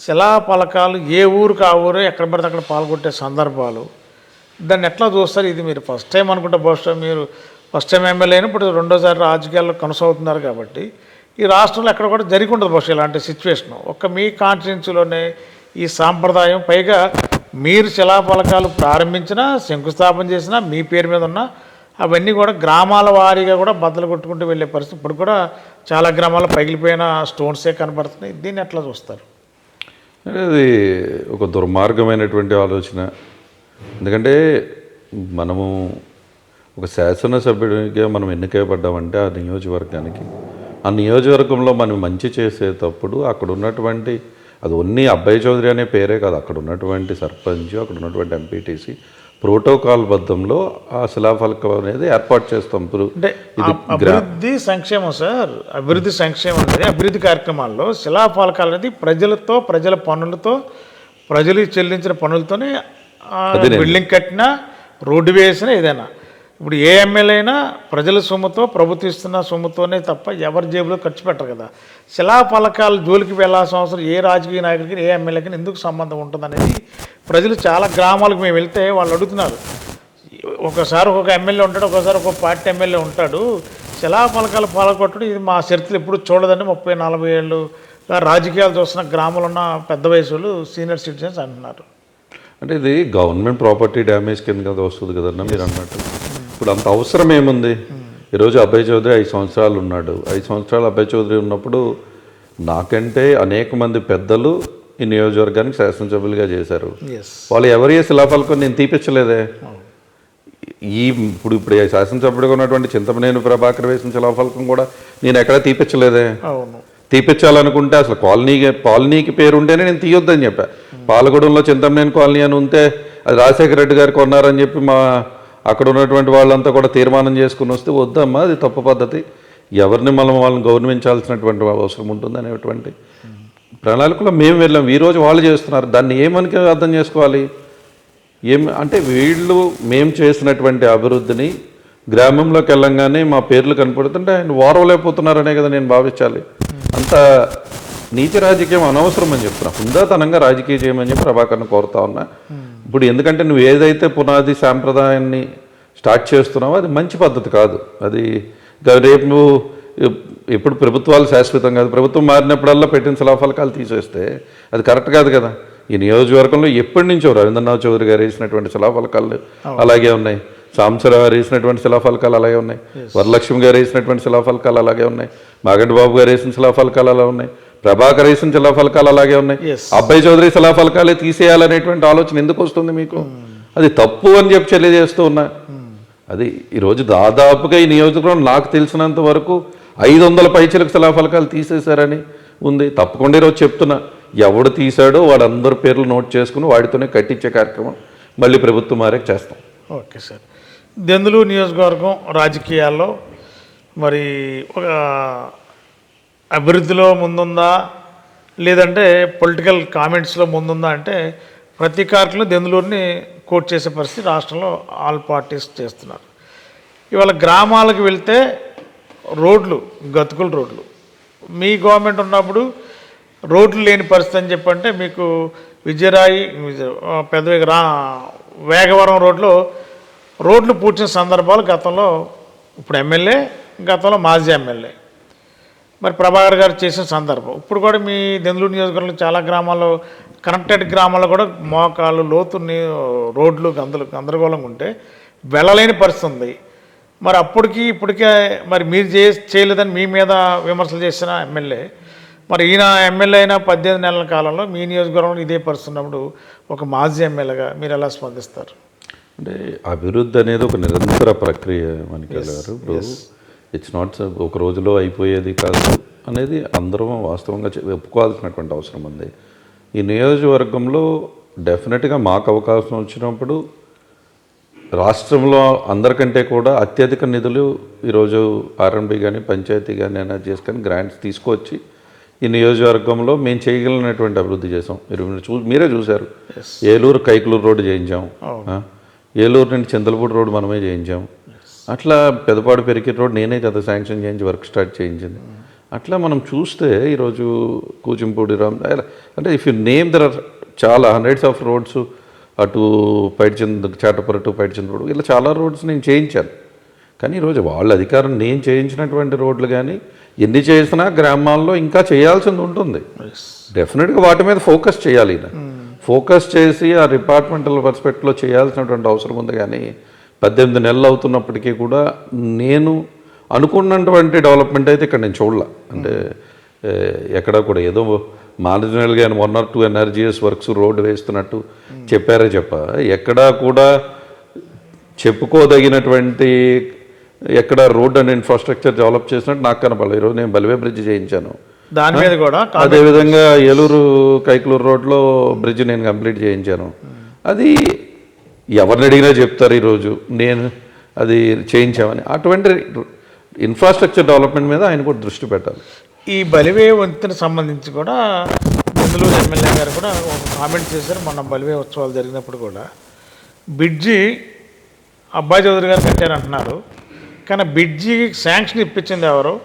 S1: శిలాఫలకాలు ఏ ఊరికి ఆ ఊరే ఎక్కడ పడితే అక్కడ పాల్గొట్టే సందర్భాలు. దాన్ని ఎట్లా చూస్తారు? ఇది మీరు ఫస్ట్ టైం అనుకుంటే బహుశా మీరు ఫస్ట్ టైం ఎమ్మెల్యే అయినప్పుడు రెండోసారి రాజకీయాల్లో కొనసాగుతున్నారు కాబట్టి. ఈ రాష్ట్రంలో ఎక్కడ కూడా జరిగి ఉండదు బహుశా ఇలాంటి సిచ్యువేషన్. ఒక్క మీ కాన్స్టిట్యున్సీలోనే ఈ సాంప్రదాయం పైగా మీరు శిలాఫలకాలు ప్రారంభించినా శంకుస్థాపన చేసినా మీ పేరు మీద ఉన్న అవన్నీ కూడా గ్రామాల వారీగా కూడా బద్దలు కొట్టుకుంటూ వెళ్ళే పరిస్థితి ఇప్పుడు కూడా చాలా గ్రామాల్లో పగిలిపోయిన స్టోన్సే కనబడుతున్నాయి. దీన్ని ఎట్లా చూస్తారు?
S2: అది ఒక దుర్మార్గమైనటువంటి ఆలోచన. ఎందుకంటే మనము ఒక శాసనసభ్యుడిగా మనం ఎన్నికయబడ్డామంటే ఆ నియోజకవర్గానికి. ఆ నియోజకవర్గంలో మనం మంచి చేసేటప్పుడు అక్కడ ఉన్నటువంటి అది ఉన్ని అబ్బాయి చౌదరి అనే పేరే కాదు. అక్కడ ఉన్నటువంటి సర్పంచ్ అక్కడ ఉన్నటువంటి ఎంపీటీసీ ప్రోటోకాల్ బద్ధంలో ఆ శిలాఫలకం అనేది ఏర్పాటు చేస్తాం.
S1: అంటే అభివృద్ధి సంక్షేమం సార్. అభివృద్ధి సంక్షేమం అనేది అభివృద్ధి కార్యక్రమాల్లో శిలాఫలకాలు అనేది ప్రజలతో ప్రజల పనులతో ప్రజలు చెల్లించిన పనులతోనే బిల్డింగ్ కట్టినా రోడ్డు వేసినా ఏదైనా. ఇప్పుడు ఏ ఎమ్మెల్యే అయినా ప్రజల సొమ్ముతో ప్రభుత్వం ఇస్తున్న సొమ్ముతోనే తప్ప ఎవరి జేబులో ఖర్చు పెట్టరు కదా. శిలాఫలకాలు జోలికి వెళ్ళాల్సిన అవసరం ఏ రాజకీయ నాయకుడికి ఏ ఎమ్మెల్యేకి ఎందుకు సంబంధం ఉంటుంది అనేది ప్రజలు చాలా గ్రామాలకు మేము వెళ్తే వాళ్ళు అడుగుతున్నారు. ఒకసారి ఒక ఎమ్మెల్యే ఉంటాడు ఒకసారి ఒక పార్టీ ఎమ్మెల్యే ఉంటాడు. శిలాఫలకాలు పాల్గొట్టడం ఇది మా చరిత్రలు ఎప్పుడు చూడదని ముప్పై నలభై ఏళ్ళు రాజకీయాలు చూస్తున్న గ్రామంలో ఉన్న పెద్ద వయసు వాళ్ళు సీనియర్ సిటిజన్స్ అంటున్నారు.
S2: అంటే ఇది గవర్నమెంట్ ప్రాపర్టీ డ్యామేజ్ కింద కదా వస్తుంది కదన్నా మీరు అన్నట్టు. ఇప్పుడు అంత అవసరం ఏముంది ఈరోజు అభయ్ చౌదరి ఐదు సంవత్సరాలు ఉన్నాడు. ఐదు సంవత్సరాలు అభయ్ చౌదరి ఉన్నప్పుడు నాకంటే అనేక మంది పెద్దలు ఈ నియోజకవర్గానికి శాసనసభ్యులుగా చేశారు. వాళ్ళు ఎవరి శిలాఫలకం నేను తీపించలేదే ఈ ఇప్పుడు ఇప్పుడు శాసనసభ్యుడిగా ఉన్నటువంటి చింతమనేని ప్రభాకర్ వేసిన శిలాఫలకం కూడా నేను ఎక్కడా తీపించలేదే తీపించాలనుకుంటే అసలు కాలనీకి కాలనీకి పేరు ఉంటేనే నేను తీయొద్దని చెప్పా. పాలగూడెంలో చింతమనేని కాలనీ అని ఉంటే అది రాజశేఖర రెడ్డి గారు కొన్నారని చెప్పి మా అక్కడ ఉన్నటువంటి వాళ్ళంతా కూడా తీర్మానం చేసుకుని వస్తే వద్దమ్మా అది తప్పు పద్ధతి. ఎవరిని మనం వాళ్ళని గౌరవించాల్సినటువంటి అవసరం ఉంటుంది అనేటువంటి ప్రణాళికలో మేము వెళ్ళాం. ఈ రోజు వాళ్ళు చేస్తున్నారు. దాన్ని ఏమని అర్థం చేసుకోవాలి? ఏం అంటే వీళ్ళు మేము చేసినటువంటి అభివృద్ధిని గ్రామంలోకి వెళ్ళంగానే మా పేర్లు కనపడుతుంటే ఆయన ఓరవలేకపోతున్నారనే కదా నేను భావించాలి. అంత నీచ రాజకీయం అనవసరం అని చెప్తున్నా. హుందాతనంగా రాజకీయం చేయమని చెప్పి ప్రభాకర్ని కోరుతా ఉన్నా. ఇప్పుడు ఎందుకంటే నువ్వు ఏదైతే పునాది సాంప్రదాయాన్ని స్టార్ట్ చేస్తున్నావో అది మంచి పద్ధతి కాదు. అది రేపు నువ్వు ఎప్పుడు ప్రభుత్వాలు శాశ్వతం కాదు. ప్రభుత్వం మారినప్పుడల్లా పెట్టిన శిలాఫలకాలు తీసేస్తే అది కరెక్ట్ కాదు కదా. ఈ నియోజకవర్గంలో ఎప్పటి నుంచో రవీంద్రనాథ్ చౌదరి గారు వేసినటువంటి శిలాఫలకాలు అలాగే ఉన్నాయి. సాంబశివరావు గారు వేసినటువంటి శిలాఫలకాలు అలాగే ఉన్నాయి. వరలక్ష్మి గారు వేసినటువంటి శిలాఫలకాలు అలాగే ఉన్నాయి. మాగంటి బాబు గారు వేసిన శిలాఫలకాలు అలా ఉన్నాయి. ప్రభాకర్ వేసిన శిలాఫలకాలు అలాగే ఉన్నాయి. అబ్బాయి చౌదరి శిలాఫలకాలే తీసేయాలనేటువంటి ఆలోచన ఎందుకు వస్తుంది మీకు? అది తప్పు అని చెప్పి తెలియజేస్తూ ఉన్నా. అది ఈరోజు దాదాపుగా ఈ నియోజకవర్గం నాకు తెలిసినంత వరకు ఐదు వందల పైచలకు శిలాఫలకాలు తీసేశారని ఉంది. తప్పకుండా ఈరోజు చెప్తున్నా. ఎవడు తీశాడో వాడందరి పేర్లు నోట్ చేసుకుని వాడితోనే కట్టించే కార్యక్రమం మళ్ళీ ప్రభుత్వం మారే చేస్తాం.
S1: Okay sir. దెందులూరు నియోజకవర్గం రాజకీయాల్లో మరి ఒక అభివృద్ధిలో ముందుందా? లేదంటే పొలిటికల్ కామెంట్స్లో ముందుందా? అంటే ప్రతి కార్యక్రమంలో దెందులూరుని కోట్ చేసే పరిస్థితి రాష్ట్రంలో ఆల్ పార్టీస్ చేస్తున్నారు. ఇవాళ గ్రామాలకు వెళ్తే రోడ్లు గతుకుల రోడ్లు. మీ గవర్నమెంట్ ఉన్నప్పుడు రోడ్లు లేని పరిస్థితి అని చెప్పంటే మీకు విజయరాయి పెద్ద రా వేగవరం రోడ్లో రోడ్లు పూడ్చిన సందర్భాలు గతంలో ఇప్పుడు ఎమ్మెల్యే గతంలో మాజీ ఎమ్మెల్యే. మరి ప్రభాకర్ గారు చేసిన సందర్భం. ఇప్పుడు కూడా మీ దెందులూరు నియోజకవర్గంలో చాలా గ్రామాల్లో కనెక్టెడ్ గ్రామాల్లో కూడా మోకాలు లోతు రోడ్లు గందలు గందరగోళంగా ఉంటే వెళ్ళలేని పరిస్థితి ఉంది. మరి అప్పటికి ఇప్పటికే మరి మీరు చే చేయలేదని మీ మీద విమర్శలు చేసిన ఎమ్మెల్యే మరి ఈయన ఎమ్మెల్యే అయిన పద్దెనిమిది నెలల కాలంలో మీ నియోజకవర్గంలో ఇదే పరిస్థితి ఉన్నప్పుడు ఒక మాజీ ఎమ్మెల్యేగా మీరు ఎలా స్పందిస్తారు?
S2: అంటే అభివృద్ధి అనేది ఒక నిరంతర ప్రక్రియ మనకి గారు ఇప్పుడు ఇట్స్ నాట్ ఒక రోజులో అయిపోయేది కాదు అనేది అందరం వాస్తవంగా ఒప్పుకోవాల్సినటువంటి అవసరం ఉంది. ఈ నియోజకవర్గంలో డెఫినెట్గా మాకు అవకాశం వచ్చినప్పుడు రాష్ట్రంలో అందరికంటే కూడా అత్యధిక నిధులు ఈరోజు ఆర్ఎండ్బి కానీ పంచాయతీ కానీ ఎనర్జీస్ కానీ గ్రాంట్స్ తీసుకొచ్చి ఈ నియోజకవర్గంలో మేము చేయగలిగినటువంటి అభివృద్ధి చేసాం మీరు మీరు చూ మీరే చూశారు. ఏలూరు కైకలూరు రోడ్డు చేయించాం? ఏలూరు నుండి చింతలపూడి రోడ్డు మనమే చేయించాం. అట్లా పెదపాడు పెరికే రోడ్ నేనే కదా శాంక్షన్ చేయించి వర్క్ స్టార్ట్ చేయించింది. అట్లా మనం చూస్తే ఈరోజు కూచింపూడి రామ్ అంటే if you name there are చాలా హండ్రెడ్స్ ఆఫ్ రోడ్స్ అటు పైడిచంద్ చాటపుర టు పైడిచంద్రుడు ఇలా చాలా రోడ్స్ నేను చేయించాను. కానీ ఈరోజు వాళ్ళ అధికారం నేను చేయించినటువంటి రోడ్లు కానీ ఎన్ని చేసినా గ్రామాల్లో ఇంకా చేయాల్సింది ఉంటుంది. డెఫినెట్గా వాటి మీద ఫోకస్ చేయాలి ఫోకస్ చేసి ఆ డిపార్ట్మెంటల్ పర్స్పెక్ట్లో చేయాల్సినటువంటి అవసరం ఉంది కానీ పద్దెనిమిది నెలలు అవుతున్నప్పటికీ కూడా నేను అనుకున్నటువంటి డెవలప్మెంట్ అయితే ఇక్కడ నేను చూడలే. అంటే ఎక్కడ కూడా ఏదో మార్జినల్గా one or two NREGS works road వేస్తున్నట్టు చెప్పారే చెప్ప. ఎక్కడా కూడా చెప్పుకోదగినటువంటి ఎక్కడ రోడ్ అండ్ ఇన్ఫ్రాస్ట్రక్చర్ డెవలప్ చేసినట్టు నాకు కనపడలేదు. ఈరోజు నేను బలివే బ్రిడ్జ్ చేయించాను.
S1: దాని మీద కూడా
S2: అదేవిధంగా ఏలూరు కైకలూరు రోడ్లో బ్రిడ్జ్ నేను కంప్లీట్ చేయించాను. అది ఎవరిని అడిగినా చెప్తారు ఈరోజు నేను అది చేయించామని. అటువంటి ఇన్ఫ్రాస్ట్రక్చర్ డెవలప్మెంట్ మీద ఆయన కూడా దృష్టి పెట్టాలి.
S1: ఈ బలివే వంతెన సంబంధించి కూడా బెంగళూరు ఎమ్మెల్యే గారు కూడా ఒక కామెంట్ చేశారు. మొన్న బలివే ఉత్సవాలు జరిగినప్పుడు కూడా. బిడ్జి అబ్బాయి చౌదరి గారు కట్టారంటున్నారు కానీ బిడ్జికి శాంక్షన్ ఇప్పించింది ఎవరు?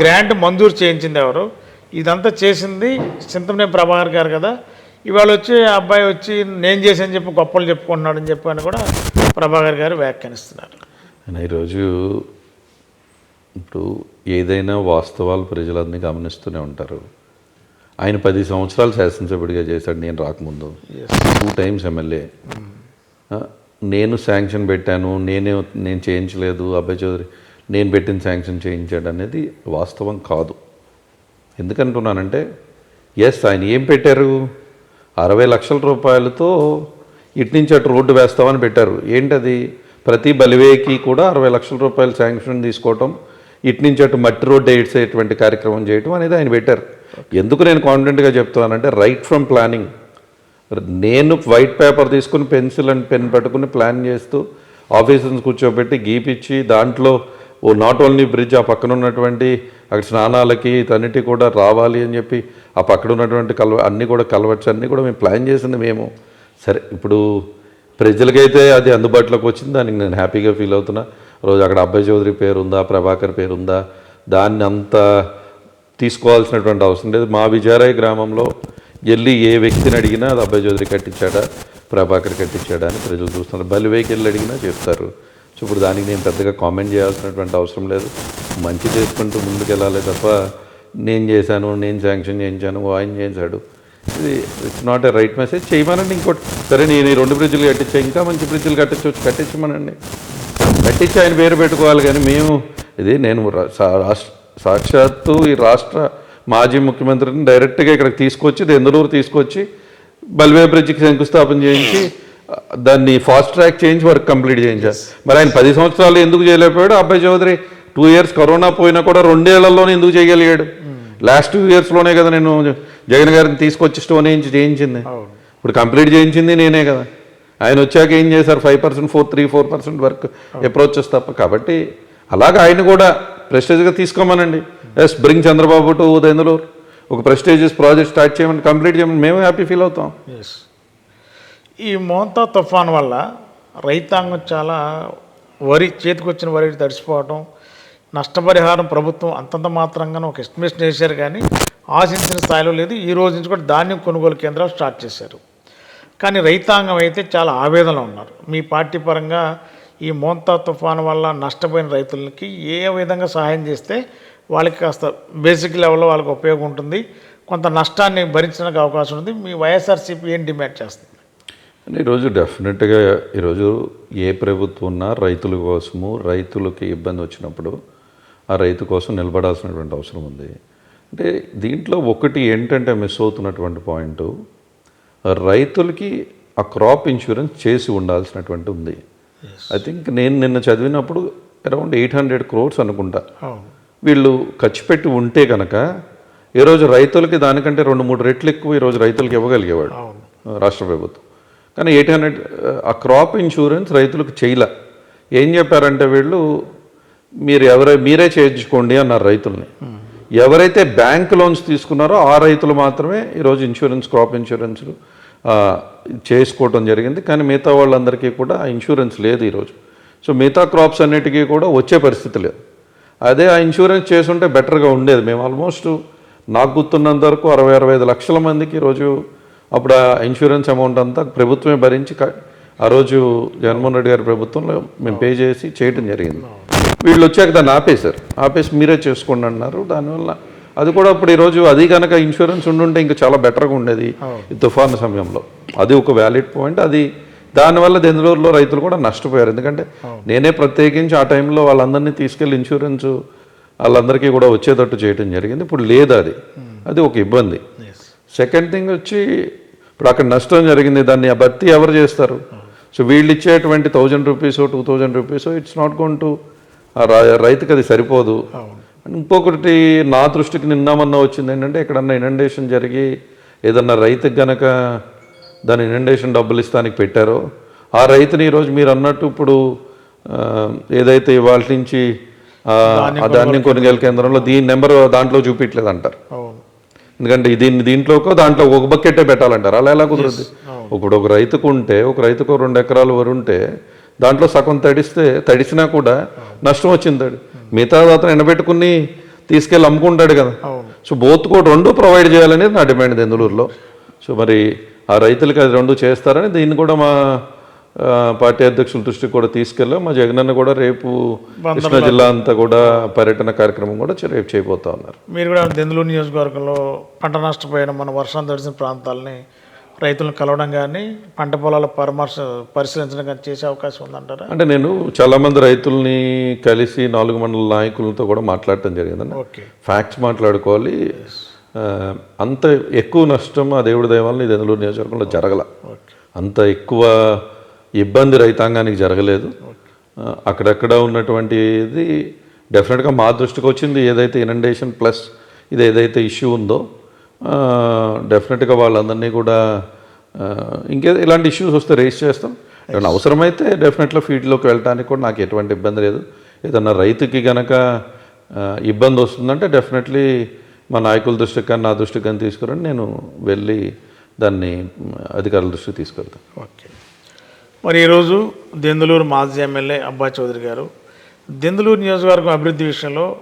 S1: గ్రాంట్ మంజూరు చేయించింది ఎవరు? ఇదంతా చేసింది చింతమనే ప్రభాకర్ గారు కదా. ఇవాళ వచ్చి ఆ అబ్బాయి వచ్చి నేను చేశాను చెప్పి గొప్పలు చెప్పుకుంటున్నాడని చెప్పి అని కూడా ప్రభాకర్ గారు వ్యాఖ్యానిస్తున్నారు.
S2: ఈరోజు ఇప్పుడు ఏదైనా వాస్తవాలు ప్రజలన్నీ గమనిస్తూనే ఉంటారు. ఆయన పది సంవత్సరాలు శాసనసభ్యుడిగా చేశాడు నేను రాకముందు. టూ టైమ్స్ ఎమ్మెల్యే నేను శాంక్షన్ పెట్టాను నేనే నేను చేయించలేదు అబ్బాయి చౌదరి నేను పెట్టిన శాంక్షన్ చేయించాడు అనేది వాస్తవం కాదు. ఎందుకంటున్నానంటే ఎస్ ఆయన ఏం పెట్టారు? అరవై లక్షల రూపాయలతో ఇటు నుంచి అటు రోడ్డు వేస్తామని పెట్టారు. ఏంటది? ప్రతి బలివేకి కూడా అరవై లక్షల రూపాయలు శాంక్షన్ తీసుకోవటం ఇటు నుంచి అటు మట్టి రోడ్డు వేసేటువంటి కార్యక్రమం చేయటం అనేది ఆయన పెట్టారు. ఎందుకు నేను కాన్ఫిడెంట్గా చెప్తున్నానంటే రైట్ ఫ్రమ్ ప్లానింగ్ నేను వైట్ పేపర్ తీసుకుని పెన్సిల్ అండ్ పెన్ పట్టుకుని ప్లాన్ చేస్తూ ఆఫీసర్స్ కూర్చోబెట్టి గీపిచ్చి దాంట్లో ఓ నాట్ ఓన్లీ బ్రిడ్జ్ ఆ పక్కన ఉన్నటువంటి అక్కడ స్నానాలకి తన్నిటి కూడా రావాలి అని చెప్పి ఆ పక్కడ ఉన్నటువంటి కలవ అన్నీ కూడా కలవచ్చు అన్నీ కూడా మేము ప్లాన్ చేసింది మేము. సరే ఇప్పుడు ప్రజలకైతే అది అందుబాటులోకి వచ్చింది దానికి నేను హ్యాపీగా ఫీల్ అవుతున్నా. రోజు అక్కడ అబ్బాయి చౌదరి పేరు ఉందా ప్రభాకర్ పేరు ఉందా దాన్ని అంత తీసుకోవాల్సినటువంటి అవసరం లేదు. మా విజయరాయ్ గ్రామంలో వెళ్ళి ఏ వ్యక్తిని అడిగినా అది అబ్బాయి చౌదరి కట్టించాడా ప్రభాకర్ కట్టించాడా అని ప్రజలు చూస్తున్నారు. బలివేకి వెళ్ళి అడిగినా చెప్తారు. సో ఇప్పుడు దానికి నేను పెద్దగా కామెంట్ చేయాల్సినటువంటి అవసరం లేదు. మంచి చేసుకుంటూ ముందుకు వెళ్ళాలి తప్ప నేను చేశాను నేను శాంక్షన్ చేయించాను ఆయన చేశాడు. ఇది it's not a right message చేయమనండి ఇంకోటి. సరే నేను ఈ రెండు బ్రిడ్జిలు కట్టించా ఇంకా మంచి బ్రిడ్జిలు కట్టించవచ్చు కట్టించమనండి. కట్టించి ఆయన పేరు పెట్టుకోవాలి కానీ మేము ఇది నేను సాక్షాత్తు ఈ రాష్ట్ర మాజీ ముఖ్యమంత్రిని డైరెక్ట్గా ఇక్కడికి తీసుకొచ్చి దెందులూరు తీసుకొచ్చి బల్వే బ్రిడ్జికి శంకుస్థాపన చేయించి దాన్ని ఫాస్ట్ ట్రాక్ చేయించి వర్క్ కంప్లీట్ చేయించారు మరి ఆయన పది సంవత్సరాలు ఎందుకు చేయలేకపోయాడు? అబ్బాయి చౌదరి టూ ఇయర్స్ కరోనా పోయినా కూడా రెండేళ్ళలోనే ఎందుకు చేయగలిగాడు? లాస్ట్ టూ ఇయర్స్లోనే కదా నేను జగన్ గారిని తీసుకొచ్చి స్టోన్ వేయించి చేయించింది. ఇప్పుడు కంప్లీట్ చేయించింది నేనే కదా. ఆయన వచ్చాక ఏం చేశారు? Five percent four three four percent work approaches తప్ప. కాబట్టి అలాగే ఆయన కూడా ప్రెస్టేజ్గా తీసుకోమనండి. Yes bring Chandrababu to Denduluru ఒక ప్రెస్టేజియస్ ప్రాజెక్ట్ స్టార్ట్ చేయమని కంప్లీట్ చేయమని మేము హ్యాపీ ఫీల్ అవుతాం.
S1: ఎస్ ఈ మోంతా తుఫాన్ వల్ల రైతాంగం చాలా వరి చేతికొచ్చిన వరి తడిసిపోవటం నష్టపరిహారం ప్రభుత్వం అంతంత మాత్రంగానే ఒక ఎస్టిమేషన్ వేశారు కానీ ఆశించిన స్థాయిలో లేదు. ఈ రోజు నుంచి కూడా ధాన్యం కొనుగోలు కేంద్రాలు స్టార్ట్ చేశారు. కానీ రైతాంగం అయితే చాలా ఆవేదనలో ఉన్నారు. మీ పార్టీ పరంగా ఈ మోంతా తుఫాను వల్ల నష్టపోయిన రైతులకి ఏ విధంగా సహాయం చేస్తే వాళ్ళకి కాస్త బేసిక్ లెవెల్లో వాళ్ళకి ఉపయోగం ఉంటుంది. కొంత నష్టాన్ని భరించడానికి అవకాశం ఉంది. మీ వైఎస్ఆర్సీపీ ఏం డిమాండ్ చేస్తుంది?
S2: ఈరోజు డెఫినెట్గా ఈరోజు ఏ ప్రభుత్వం ఉన్నా రైతుల కోసము రైతులకి ఇబ్బంది వచ్చినప్పుడు ఆ రైతు కోసం నిలబడాల్సినటువంటి అవసరం ఉంది. అంటే దీంట్లో ఒకటి ఏంటంటే మిస్ అవుతున్నటువంటి పాయింట్ రైతులకి ఆ క్రాప్ ఇన్సూరెన్స్ చేసి ఉండాల్సినటువంటి ఉంది. ఐ థింక్ నేను నిన్న చదివినప్పుడు అరౌండ్ ఎయిట్ హండ్రెడ్ క్రోర్స్ అనుకుంటా. వీళ్ళు ఖర్చు పెట్టి ఉంటే కనుక ఈరోజు రైతులకి దానికంటే రెండు మూడు రెట్లు ఎక్కువ ఈరోజు రైతులకి ఇవ్వగలిగేవాడు రాష్ట్ర ప్రభుత్వం. కానీ ఎయిట్ హండ్రెడ్ ఆ క్రాప్ ఇన్సూరెన్స్ రైతులకు చేయలే. ఏం చెప్పారంటే వీళ్ళు మీరు ఎవరై మీరే చేయించుకోండి అన్నారు రైతుల్ని. ఎవరైతే బ్యాంక్ లోన్స్ తీసుకున్నారో ఆ రైతులు మాత్రమే ఈరోజు ఇన్సూరెన్స్ క్రాప్ ఇన్సూరెన్స్ చేసుకోవటం జరిగింది. కానీ మిగతా వాళ్ళందరికీ కూడా ఆ ఇన్సూరెన్స్ లేదు ఈరోజు. సో మిగతా క్రాప్స్ అన్నిటికీ కూడా వచ్చే పరిస్థితి లేదు. అదే ఆ ఇన్సూరెన్స్ చేసుంటే బెటర్గా ఉండేది. మేము ఆల్మోస్ట్ నాకు గుర్తున్నంత వరకు అరవై అరవై ఐదు లక్షల మందికి ఈరోజు అప్పుడు ఆ ఇన్సూరెన్స్ అమౌంట్ అంతా ప్రభుత్వమే భరించి ఆ రోజు జగన్మోహన్ రెడ్డి గారి ప్రభుత్వంలో మేము పే చేసి చేయటం జరిగింది. వీళ్ళు వచ్చాక దాన్ని ఆపేశారు. ఆపేసి మీరే చేసుకోండి అన్నారు. దానివల్ల అది కూడా ఇప్పుడు ఈరోజు అది కనుక ఇన్సూరెన్స్ ఉండుంటే ఇంకా చాలా బెటర్గా ఉండేది ఈ తుఫాను సమయంలో. అది ఒక వ్యాలిడ్ పాయింట్. అది దానివల్ల దెందులూరులో రైతులు కూడా నష్టపోయారు. ఎందుకంటే నేనే ప్రత్యేకించి ఆ టైంలో వాళ్ళందరినీ తీసుకెళ్ళి ఇన్సూరెన్స్ వాళ్ళందరికీ కూడా వచ్చేటట్టు చేయడం జరిగింది. ఇప్పుడు లేదు అది. అది ఒక ఇబ్బంది. సెకండ్ థింగ్ వచ్చి ఇప్పుడు అక్కడ నష్టం జరిగింది. దాన్ని ఆ భర్తీ ఎవరు చేస్తారు? సో వీళ్ళు ఇచ్చేటువంటి thousand rupees two thousand rupees it's not gone to రైతుకి అది సరిపోదు. ఇంకొకటి నా దృష్టికి నిన్న మొన్న వచ్చింది ఏంటంటే ఎక్కడన్నా ఇనండేషన్ జరిగి ఏదన్నా రైతుకి గనక దాని ఇనండేషన్ డబ్బులు ఇస్తానికి పెట్టారో ఆ రైతుని ఈరోజు మీరు అన్నట్టు ఇప్పుడు ఏదైతే ఇవాళ నుంచి ధాన్యం కొనుగోలు కేంద్రంలో దీని నెంబర్ దాంట్లో చూపించలేదు అంటారు ఎందుకంటే దీన్ని దీంట్లోకో దాంట్లో ఒక బకెట్టే పెట్టాలంటారు. అలా ఎలా కుదురుద్ది? ఇప్పుడు ఒక రైతుకు ఉంటే ఒక రైతుకు రెండు ఎకరాలు వరి ఉంటే దాంట్లో సగం తడిస్తే తడిసినా కూడా నష్టం వచ్చింది మిగతా అతను ఎండబెట్టుకుని తీసుకెళ్ళి అమ్ముకుంటాడు కదా. సో బోత్ కూడా రెండు ప్రొవైడ్ చేయాలనేది నా డిమాండ్ దెందులూరులో సో మరి ఆ రైతులకి అది రెండు చేస్తారని దీన్ని కూడా మా పార్టీ అధ్యక్షుల దృష్టికి కూడా తీసుకెళ్ళాం. మా జగనన్న కూడా రేపు కృష్ణా జిల్లా అంతా కూడా పర్యటన కార్యక్రమం కూడా రేపు చేయబోతా ఉన్నారు.
S1: మీరు కూడా దెందులూరు నియోజకవర్గంలో పంట నష్టపోయిన మన వర్షం తడిసిన ప్రాంతాలని రైతులను కలవడం కానీ పంట పొలాల పరామర్శ పరిశీలించడం కానీ చేసే అవకాశం ఉందంటారా?
S2: అంటే నేను చాలా మంది రైతుల్ని కలిసి నాలుగు మండల నాయకులతో కూడా మాట్లాడటం జరిగిందండి.
S1: ఓకే.
S2: ఫ్యాక్ట్స్ మాట్లాడుకోవాలి. అంత ఎక్కువ నష్టం ఆ దేవుడి దైవాలని దెందులూరు నియోజకవర్గంలో జరగల. అంత ఎక్కువ ఇబ్బంది రైతాంగానికి జరగలేదు. అక్కడక్కడ ఉన్నటువంటిది డెఫినెట్గా మా దృష్టికి వచ్చింది. ఏదైతే ఇనండేషన్ ప్లస్ ఇది ఏదైతే ఇష్యూ ఉందో డెఫినెట్గా వాళ్ళందరినీ కూడా ఇంకే ఇలాంటి ఇష్యూస్ వస్తే రేస్ చేస్తాం. ఏమైనా అవసరమైతే డెఫినెట్గా ఫీల్డ్లోకి వెళ్ళడానికి కూడా నాకు ఎటువంటి ఇబ్బంది లేదు. ఏదన్నా రైతుకి గనక ఇబ్బంది వస్తుందంటే డెఫినెట్లీ మా నాయకుల దృష్టికి కానీ నా దృష్టికి కానీ తీసుకురండి. నేను వెళ్ళి దాన్ని అధికారుల దృష్టికి తీసుకెళ్తాను.
S1: ఓకే. మరి ఈరోజు దెందులూరు మాజీ ఎమ్మెల్యే అబ్బాయి చౌదరి గారు దెందులూరు నియోజకవర్గం అభివృద్ధి విషయంలో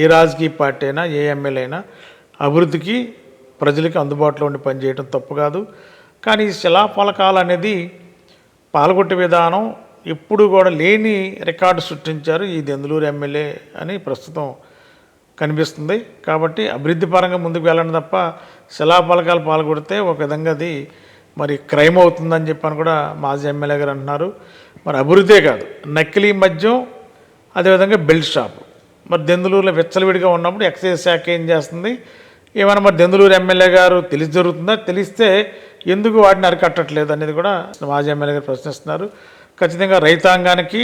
S1: ఏ రాజకీయ పార్టీ అయినా ఏ ఎమ్మెల్యే అయినా అభివృద్ధికి ప్రజలకి అందుబాటులో ఉండి పనిచేయడం తప్పు కాదు. కానీ ఈ శిలాఫలకాలు అనేది పాల్గొట్టే విధానం ఎప్పుడు కూడా లేని రికార్డు సృష్టించారు ఈ దెందులూరు ఎమ్మెల్యే అని ప్రస్తుతం కనిపిస్తుంది. కాబట్టి అభివృద్ధి పరంగా ముందుకు వెళ్ళండి తప్ప శిలాఫలకాలు పాల్గొడితే ఒక విధంగా అది మరి క్రైమ్ అవుతుందని చెప్పని కూడా మాజీ ఎమ్మెల్యే గారు అంటున్నారు. మరి అభివృద్ధే కాదు. నకిలీ మద్యం అదేవిధంగా బెల్ట్ షాప్. మరి దెందులూరులో విచ్చలవిడిగా ఉన్నప్పుడు ఎక్సైజ్ శాఖ ఏం చేస్తుంది? ఏమైనా మరి దెందులూరు ఎమ్మెల్యే గారు తెలిసి జరుగుతుందా? తెలిస్తే ఎందుకు వాటిని అరికట్టట్లేదు అనేది కూడా మాజీ ఎమ్మెల్యే గారు ప్రశ్నిస్తున్నారు. ఖచ్చితంగా రైతాంగానికి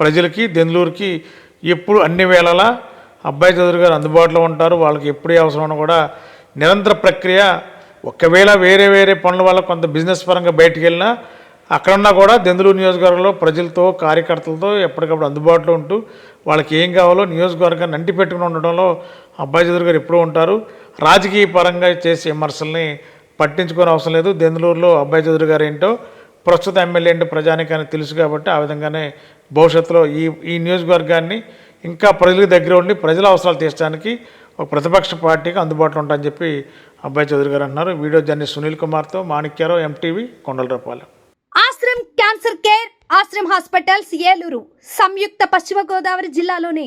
S1: ప్రజలకి దెందులూరుకి ఎప్పుడు అన్ని వేళలా అబ్బాయి చౌదరి గారు అందుబాటులో ఉంటారు. వాళ్ళకి ఎప్పుడే ఏ అవసరం కూడా నిరంతర ప్రక్రియ ఒకవేళ వేరే వేరే పనుల వల్ల కొంత బిజినెస్ పరంగా బయటికి వెళ్ళినా అక్కడున్నా కూడా దెందులూరు నియోజకవర్గంలో ప్రజలతో కార్యకర్తలతో ఎప్పటికప్పుడు అందుబాటులో ఉంటూ వాళ్ళకి ఏం కావాలో నియోజకవర్గాన్ని అంటి పెట్టుకుని ఉండడంలో అబ్బాయి చౌదరి గారు ఎప్పుడూ ఉంటారు. రాజకీయ పరంగా చేసే విమర్శల్ని పట్టించుకోని అవసరం లేదు. దెందులూరులో అబ్బాయి చౌదరి గారు ఏంటో ప్రస్తుత ఎమ్మెల్యే ఏంటో ప్రజానికానికి తెలుసు కాబట్టి ఆ విధంగానే భవిష్యత్తులో ఈ ఈ నియోజకవర్గాన్ని ఇంకా ప్రజలకు దగ్గర ఉండి ప్రజల అవసరాలు తీర్చడానికి ఒక ప్రతిపక్ష పార్టీకి అందుబాటులో ఉంటాయని చెప్పి అబ్బాయి చౌదరి గారు అన్నారు వీడియో జర్నలిస్ట్ సునీల్ కుమార్తో Manikyarao MTV Kondalarapalem.
S3: Ashram cancer care Ashram hospitals Eluru. సంయుక్త పశ్చిమ గోదావరి జిల్లాలోని